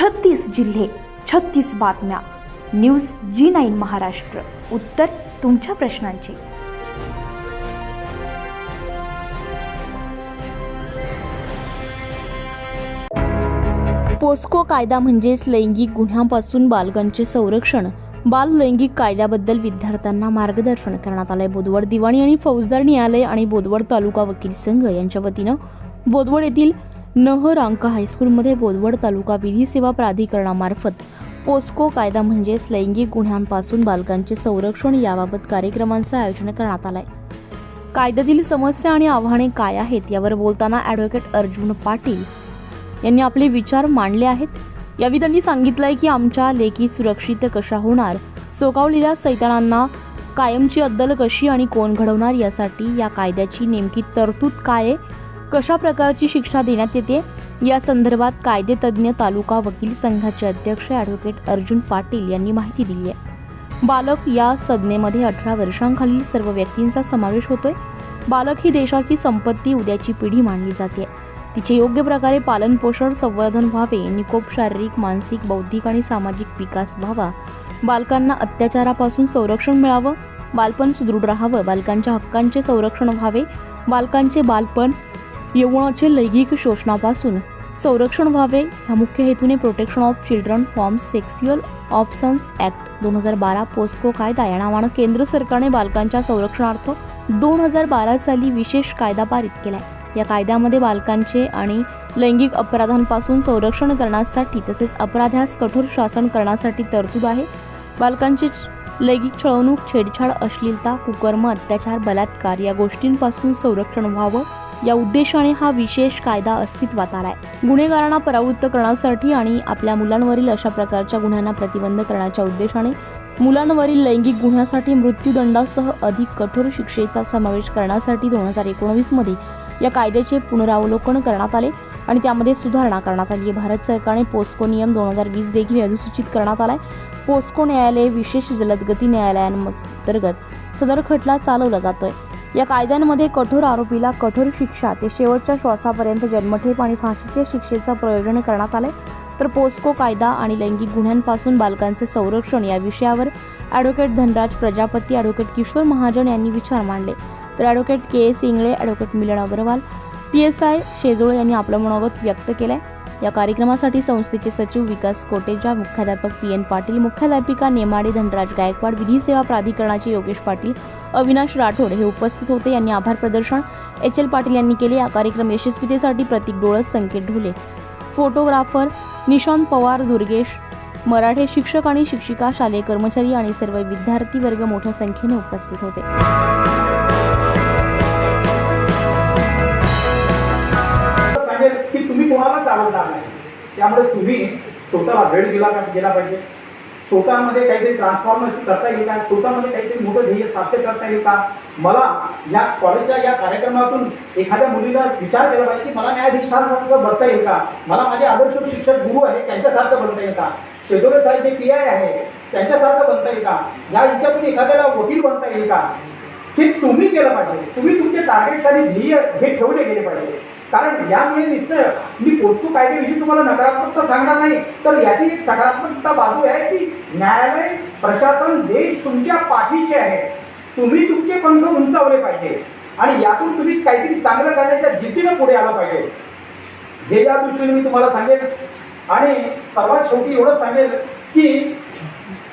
छत्तीस जिल्हे छत्तीस बातम्या. News G nine Maharashtra. उत्तर तुमच्या प्रश्नांची. पोस्को कायदा म्हणजेच लैंगिक गुन्ह्यांपासून बालकांचे संरक्षण बाल लैंगिक कायद्याबद्दल विद्यार्थ्यांना मार्गदर्शन करण्यात आलंय. बोदवड दिवाणी आणि फौजदार न्यायालय आणि बोदवड तालुका वकील संघ यांच्या वतीनं बोदवड येथील नहरांका हायस्कूलमध्ये बोदवड तालुका विधी सेवा प्राधिकरणामार्फत. पोस्को कायदा म्हणजेच लैंगिक गुन्ह्यांपासून बालकांचे संरक्षण याबाबत कार्यक्रमांचं आयोजन करण्यात आलंय. कायद्यातील समस्या आणि आव्हाने काय आहेत यावर बोलताना ॲडव्होकेट अर्जुन पाटील यांनी आपले विचार मांडले आहेत. यावेळी त्यांनी सांगितलंय की आमच्या लेखी सुरक्षित कशा होणार सोकावलेल्या सैतानांना कायमची अद्दल कशी आणि कोण घडवणार यासाठी या कायद्याची नेमकी तरतूद काय आहे कशा प्रकारची शिक्षा देण्यात येते? या संदर्भात कायदेतज्ञ तालुका वकील संघाचे अध्यक्ष ॲडव्होकेट अर्जुन पाटील यांनी माहिती दिली आहे. बालक या संज्ञेमध्ये अठरा वर्षांखालील सर्व व्यक्तींचा समावेश होतोय. बालक ही देशाची संपत्ती उद्याची पिढी मानली जाते. तिचे योग्य प्रकारे पालन पोषण संवर्धन व्हावे निकोप शारीरिक मानसिक बौद्धिक आणि सामाजिक विकास व्हावा. बालकांना अत्याचारापासून संरक्षण मिळावं. बालपण सुदृढ राहावं. बालकांच्या हक्कांचे संरक्षण व्हावे. बालकांचे बालपण यौवनाचे लैंगिक शोषणापासून संरक्षण व्हावे ह्या मुख्य हेतूने protection of children from sexual offences act दोन हजार बारा पोस्को कायदा या नावानं केंद्र सरकारने बालकांच्या संरक्षणार्थ दोन हजार बारा साली विशेष कायदा पारित केलाय. या कायद्यामध्ये बालकांचे आणि लैंगिक अपराधांपासून संरक्षण करण्यासाठी तसेच अपराध्यास कठोर शासन करण्यासाठी तरतूद आहे. बालकांची लैंगिक छळवणूक छेडछाड अश्लीलता कुकर्म अत्याचार बलात्कार या गोष्टींपासून संरक्षण व्हावं या उद्देशाने हा विशेष कायदा अस्तित्वात आलाय. गुन्हेगारांना परावृत्त करण्यासाठी आणि आपल्या मुलांवरील अशा प्रकारच्या गुन्ह्यांना प्रतिबंध करण्याच्या उद्देशाने मुलांवरील लैंगिक गुन्ह्यासाठी मृत्यूदंडासह अधिक कठोर शिक्षेचा समावेश करण्यासाठी दोन हजार एकोणवीसमध्ये या कायद्याचे पुनरावलोकन करण्यात आले आणि त्यामध्ये सुधारणा करण्यात आली. भारत सरकारने पोस्को नियम दोन हजार वीस देखील अधिसूचित करण्यात आलाय. पोस्को न्यायालय विशेष जलदगती न्यायालयांतर्गत सदर खटला चालवला जातोय. या कायद्यांमध्ये कठोर आरोपीला कठोर शिक्षा ते शेवटच्या श्वासापर्यंत जन्मठेप आणि फाशीच्या शिक्षेचं प्रयोजन करण्यात आलंय. तर पोस्को कायदा आणि लैंगिक गुन्ह्यांपासून बालकांचे संरक्षण या विषयावर ॲडव्होकेट धनराज प्रजापती ॲडव्होकेट किशोर महाजन यांनी विचार मांडले. तर advocate K S Ingale advocate Milan Agrawal P S I Shejole यांनी आपलं मनोगत व्यक्त केलं आहे या कार्यक्रमासाठी संस्थेचे सचिव विकास कोटेजा मुख्याध्यापक पी एन पाटील मुख्याध्यापिका नेमाडे धनराज गायकवाड विधी सेवा प्राधिकरणाचे योगेश पाटील अविनाश राठोड हे उपस्थित होते. यांनी आभार प्रदर्शन एच एल पाटील यांनी केले. या कार्यक्रम यशस्वीतेसाठी प्रतीक डोळस संकेत ढोले फोटोग्राफर निशांत पवार दुर्गेश मराठे शिक्षक आणि शिक्षिका शालेय कर्मचारी आणि सर्व विद्यार्थी वर्ग मोठ्या संख्येने उपस्थित होते. तुम्ही कोणाला चालवणार नाही. त्यामुळे तुम्ही स्वतःला वेळ दिला गेला पाहिजे. स्वतःमध्ये काहीतरी ट्रान्सफॉर्मेशन करता येईल का? स्वतःमध्ये काहीतरी मोठं ध्येय साध्य करता येईल का? मला या कॉलेजच्या या कार्यक्रमातून एखाद्या मुलीला विचार केला पाहिजे की मला न्यायाधीशांसारखं बनता येईल का? मला माझे आदर्श शिक्षक गुरु आहे त्यांच्यासारखं बनता येईल का? शेजोरे साहेब जे पी आय आहे त्यांच्यासारखं बनता येईल का? या याच्यातून एखाद्याला वकील बनता येईल का? हे तुम्ही केलं पाहिजे. तुम्ही तुमचे टार्गेट आणि ध्येय हे ठेवले गेले पाहिजे. कारण यामुळे निश्चय मी पोस्टू कायद्याविषयी तुम्हाला नकारात्मकता सांगणार नाही तर याची एक सकारात्मकता बाजू आहे की न्यायालय प्रशासन देश तुमच्या पाठीचे आहे. तुम्ही तुमचे पंख उंचावले पाहिजे. आणि यातून तुम्ही काहीतरी चांगलं करण्याच्या जिद्दीनं पुढे आलं पाहिजे. हे या दृष्टीने मी तुम्हाला सांगेन. आणि सर्वात शेवटी एवढंच सांगेल की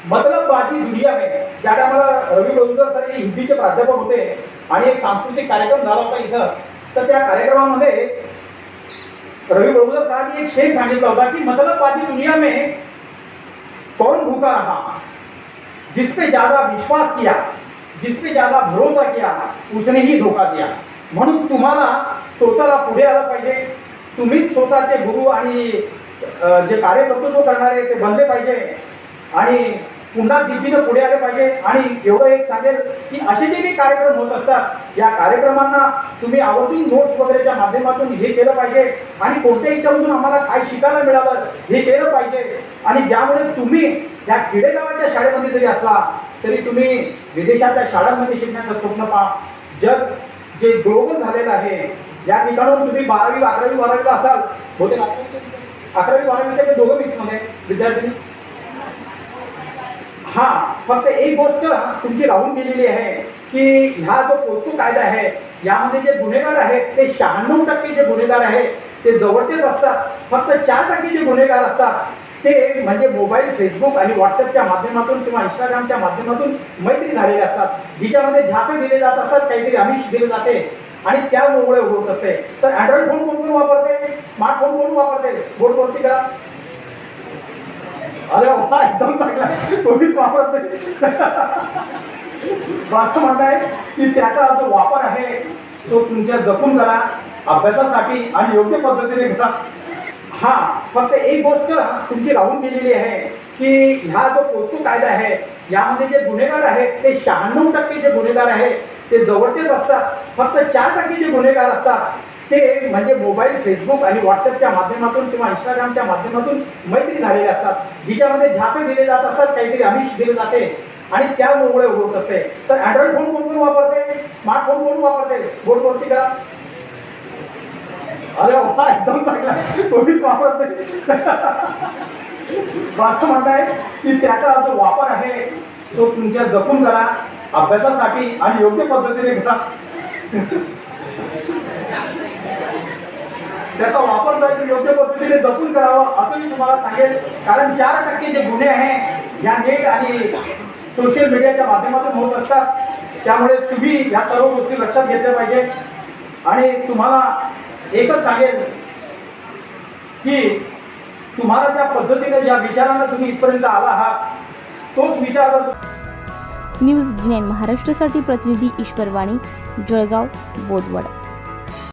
मतलब बाजी दुनिया में ज्या टायमाला रवी रोजगार सर हे हिंदीचे प्राध्यापक होते आणि एक सांस्कृतिक कार्यक्रम झाला होता इथं. तर त्या कार्यक्रमामध्ये रवी रोजगार सरांनी एक शेख सांगितला होता की मतलब बाजी दुनिया में कौन भूखा रहा? जिसपे ज्यादा विश्वास किया जिसपे ज्यादा भरोसा किया उसने ही धोका दिया. म्हणून तुम्हाला स्वतःला पुढे आलं पाहिजे. तुम्हीच स्वतःचे गुरु आणि जे कार्यकर्तृत्व करणारे ते बनले पाहिजे. आणि पुन्हा दिशेनं पुढे आले पाहिजे. आणि एवढं एक सांगेल की असे जे काही कार्यक्रम होत असतात या कार्यक्रमांना तुम्ही आवर्जून नोट्स वगैरेच्या माध्यमातून हे केलं पाहिजे. आणि कोणत्या याच्यामधून आम्हाला काय शिकायला मिळालं हे केलं पाहिजे. आणि ज्यामुळे तुम्ही या खेडेगावाच्या शाळेमध्ये जरी असला तरी तुम्ही विदेशाच्या शाळांमध्ये शिकण्याचं स्वप्न पहा. जग जे ग्लोबल झालेलं आहे या ठिकाणून तुम्ही बारावी अकरावी बारावीला असाल बहुतेक अकरावी बारावीच्या ते दोघं मिक्समध्ये विद्यार्थी. हा फक्त एक गोष्ट तुमची राहून गेलेली आहे की ह्या जो कौतुक कायदा आहे यामध्ये जे गुन्हेगार आहेत ते शहाण्णव टक्के जे गुन्हेगार आहेत ते जवळचेच असतात. फक्त चार टक्के जे गुन्हेगार असतात ते म्हणजे मोबाईल फेसबुक आणि व्हॉट्सअपच्या माध्यमातून किंवा इंस्टाग्रामच्या माध्यमातून मैत्री झालेले असतात. जिच्यामध्ये झासे दिले जात असतात काहीतरी आमिष दिले जाते आणि त्यामुळे होत असते. तर अँड्रॉइड फोन कोण कोण वापरते? स्मार्टफोन कोण वापरते? बोट कोणती का? अरे वा एकदम चांगला. कोणीच वापरते माझं म्हणणं आहे की त्याचा जो वापर आहे तो तुमच्या जपून करा अभ्यासासाठी आणि योग्य पद्धतीने घेता हा फक्त एक गोष्ट तुमची राहून गेलेली आहे की ह्या जो पोस्टू कायदा आहे यामध्ये जे गुन्हेगार आहेत ते शहाण्णव टक्के जे गुन्हेगार आहेत ते जवळचेच असतात. फक्त चार टक्के जे गुन्हेगार असतात ते म्हणजे मोबाईल फेसबुक आणि व्हॉट्सअपच्या माध्यमातून किंवा इंस्टाग्रामच्या माध्यमातून मैत्री झालेले असतात. जिच्यामध्ये झासे दिले जात असतात काहीतरी आमिष दिले जाते. आणि त्यामुळे होत असते. तर अँड्रॉइड फोन कोण कोण वापरते? स्मार्टफोन कोण वापरते? बोट कोणती का? अरे हो, वा एकदम चांगला. कोणीच वापरते माझं म्हणणं आहे की त्याचा जो वापर आहे तो तुमच्या जपून करा अभ्यासासाठी आणि योग्य पद्धतीने करा. त्याचा वापर जर योग्य पद्धतीने जपून करावा असं मी तुम्हाला सांगेल. कारण चार टक्के जे गुन्हे आहे या नेट आणि सोशल मीडियाच्या माध्यमातून होत असतात. त्यामुळे तुम्ही या सर्व गोष्टी लक्षात घेतल्या पाहिजे. आणि तुम्हाला एकच सांगेल की तुम्हाला ज्या पद्धतीने ज्या विचारानं तुम्ही इथपर्यंत आला आहात तोच विचार न्यूज जी नाईन महाराष्ट्रासाठी प्रतिनिधी ईश्वर वाणी जळगाव बोदवड